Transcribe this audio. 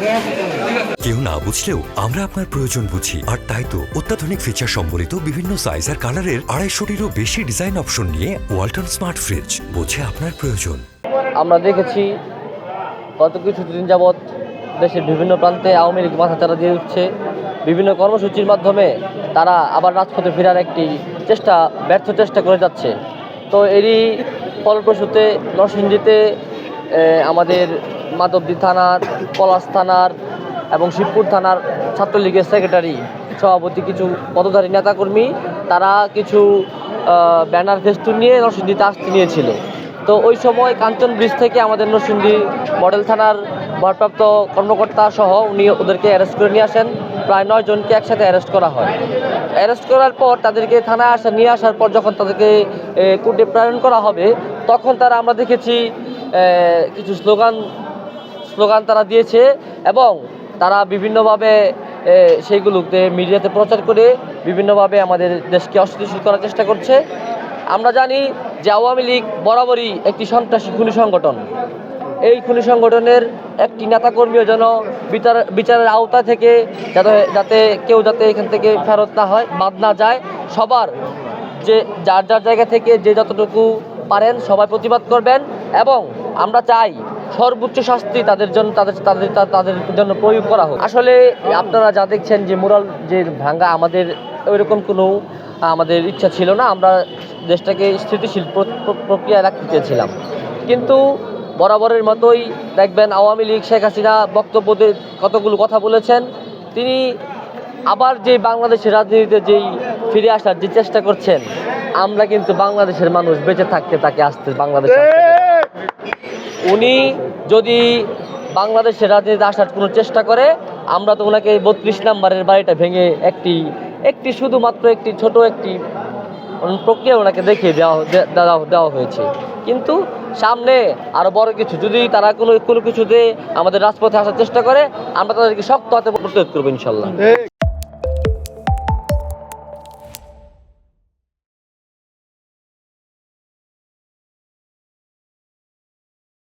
Yeah. কেউ না বুঝলেও আমরা আপনার প্রয়োজন বুঝি। আর তাই তো অত্যাধুনিক ফিচার সম্বলিত বিভিন্ন সাইজ আর কালারের আড়াইশোটিরও বেশি ডিজাইন অপশন নিয়ে ওয়ালটন স্মার্ট ফ্রিজ বোঝে আপনার প্রয়োজন। আমরা দেখেছি গত কিছুদিন যাবৎ দেশের বিভিন্ন প্রান্তে আওয়ামী লীগ মাথাচাড়া দিয়ে উঠছে। বিভিন্ন কর্মসূচির মাধ্যমে তারা আবার রাজপথে ফেরার একটি চেষ্টা, ব্যর্থ চেষ্টা করে যাচ্ছে। তো এরই ফলপ্রসূতে নরসিংদীতে আমাদের মাধবদী থানার, পলাশ থানার এবং শিবপুর থানার ছাত্রলীগের সেক্রেটারি সভাপতি কিছু পদধারী নেতাকর্মী, তারা কিছু ব্যানার ফেস্টুন নিয়ে নরসিংদীতে আসতে নিয়েছিল। তো ওই সময় কাঞ্চন ব্রিজ থেকে আমাদের নরসিংদী মডেল থানার ভারপ্রাপ্ত কর্মকর্তা সহ উনি ওদেরকে অ্যারেস্ট করে নিয়ে আসেন। প্রায় নয় জনকে একসাথে অ্যারেস্ট করা হয়। অ্যারেস্ট করার পর তাদেরকে থানায় আসা, নিয়ে আসার পর যখন তাদেরকে কোর্টে প্রেরণ করা হবে, তখন তারা আমরা দেখেছি কিছু স্লোগান স্লোগান তারা দিয়েছে এবং তারা বিভিন্নভাবে এ, সেইগুলোতে মিডিয়াতে প্রচার করে বিভিন্নভাবে আমাদের দেশকে অস্থিতিশীল করার চেষ্টা করছে। আমরা জানি যে আওয়ামী লীগ বরাবরই একটি সন্ত্রাসী খুনি সংগঠন। এই খুনি সংগঠনের একটি নেতাকর্মীও যেন বিচার বিচারের আওতা থেকে যাতে যাতে কেউ যাতে এখান থেকে ফেরত না হয় বাদ না যায় সবার যে যার যার জায়গা থেকে যে যতটুকু পারেন সবাই প্রতিবাদ করবেন এবং আমরা চাই সর্বোচ্চ শাস্তি তাদের জন্য, তাদের তাদের তাদের জন্য প্রয়োগ করা হোক। আসলে আপনারা যা দেখছেন যে মুরাল যে ভাঙ্গা, আমাদের ওইরকম কোনো, আমাদের ইচ্ছা ছিল না। আমরা দেশটাকে স্থিতিশীল প্র- প্র- প্রক্রিয়ায় রাখতে চেয়েছিলাম কিন্তু বরাবরের মতোই দেখবেন আওয়ামী লীগ, শেখ হাসিনা বক্তব্যতে কতগুলো কথা বলেছেন। তিনি আবার যে বাংলাদেশের রাজনীতিতে যেই ফিরে আসার যে চেষ্টা করছেন, আমরা কিন্তু বাংলাদেশের মানুষ বেঁচে থাকতে তাকে আসতে বাংলাদেশে। উনি যদি বাংলাদেশের রাজনীতিতে আসার কোনো চেষ্টা করে, আমরা তো ওনাকে বত্রিশ নাম্বারের বাড়িটা ভেঙে একটি একটি শুধুমাত্র একটি ছোট একটি প্রক্রিয়া ওনাকে দেখিয়ে দেওয়া দেওয়া হয়েছে। কিন্তু সামনে আরও বড় কিছু, যদি তারা কোনো কোনো কিছুতে আমাদের রাজপথে আসার চেষ্টা করে, আমরা তাদেরকে শক্ত হাতে প্রতিরোধ করব ইনশাল্লাহ।